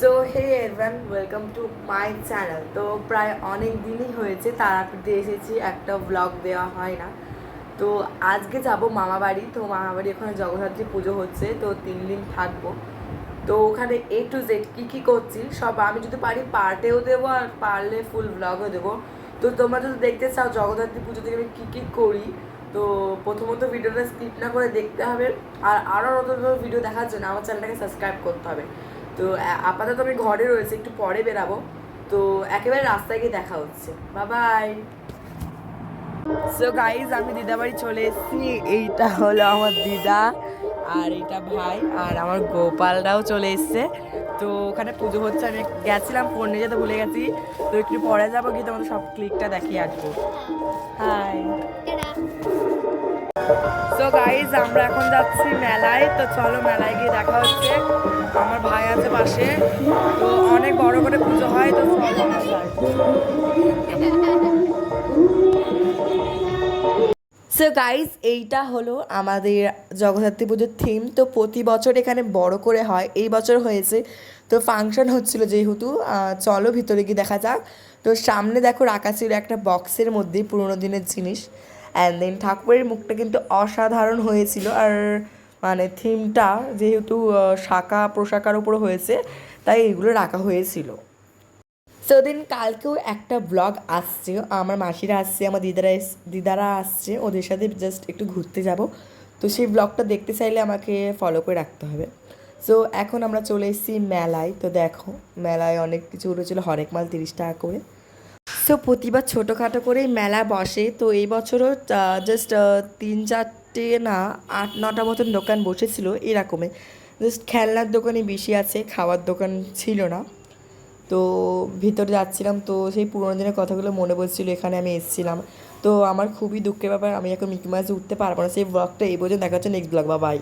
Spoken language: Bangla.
So hey everyone welcome to my channel তো প্রায় অনেক দিনই হয়েছে, তারাপীঠে এসেছি, একটা ব্লগ দেওয়া হয় না। তো আজকে যাব মামা বাড়ি। তো মামা বাড়ি ওখানে জগদ্ধাত্রী পুজো হচ্ছে, তো তিন দিন থাকব। তো ওখানে এ টু জেড কী কী করছি, সব আমি যদি পারি পার্টেও দেবো আর পারলে ফুল ব্লগও দেবো। তো তোমরা যদি দেখতে চাও জগদ্ধাত্রী পুজো থেকে আমি কী কী করি, তো প্রথমত ভিডিওটা স্কিপ না করে দেখতে হবে। আর আরও নতুন নতুন ভিডিও দেখার জন্য আমার চ্যানেলটাকে সাবস্ক্রাইব করতে হবে। তো আপাতত আমি ঘরে রয়েছে, একটু পরে বেরাবো। তো, একেবারে রাস্তায় গিয়ে দেখা হচ্ছে। বা বাই সো গাইজ আমি দিদা বাড়ি চলে এসেছি। এইটা হলো আমার দিদা আর এটা ভাই আর আমার গোপালরাও চলে এসছে। তো, ওখানে পুজো হচ্ছে, আমি গেছিলাম ফোন যেতে ভুলে গেছি। তো, একটু পরে যাব, গিয়ে তোমাদের সব ক্লিকটা দেখিয়ে আসব। হাই সো গাইজ আমরা এখন যাচ্ছি মেলায়। তো, চলো মেলায় গিয়ে দেখা হচ্ছে। আমার আছে পাশে তো অনেক বড় করে পুজো হয়, তো। সো গাইজ এইটা হলো আমাদের জগদ্ধাত্রী পুজোর থিম তো প্রতি বছর এখানে বড় করে হয়। এই বছর হয়েছে, তো ফাংশন হচ্ছিল যেহেতু। চলো ভিতরে গিয়ে দেখা যাক। তো সামনে দেখো রাখা ছিল একটা বক্সের মধ্যে পুরোনো দিনের জিনিস। অ্যান্ড দেন ঠাকুরের মুখটা কিন্তু অসাধারণ হয়েছিল। আর মানে থিমটা যেহেতু শাখা পোশাকার উপর হয়েছে, তাই এগুলো রাখা হয়েছিল। সো দিন কালকেও একটা ব্লগ আসছে, আমার মাসিরা আসছে, আমার দিদারা দিদারা আসছে, ওদের সাথে জাস্ট একটু ঘুরতে যাব। তো সেই ব্লগটা দেখতে চাইলে আমাকে ফলো করে রাখতে হবে। সো এখন আমরা চলে এসেছি মেলায়। তো দেখো, মেলায় অনেক কিছু উঠেছিল, হরেক মাল তিরিশ টাকা করে। সো প্রতিবার ছোটোখাটো করেই মেলা বসে। তো এই বছরও জাস্ট তিন চারটে না আট নটা মতন দোকান বসেছিল এরকমই। জাস্ট খেলনার দোকানই বেশি আছে, খাওয়ার দোকান ছিল না। তো ভিতরে যাচ্ছিলাম, তো সেই পুরোনো দিনের কথাগুলো মনে পড়ছিল, এখানে আমি এসেছিলাম। তো আমার খুবই দুঃখের ব্যাপার, আমি এখন মিকি উঠতে পারব না, সেই ব্লগটা এই পর্যন্ত দেখা হচ্ছে নেক্সট ব্লগ বা বাই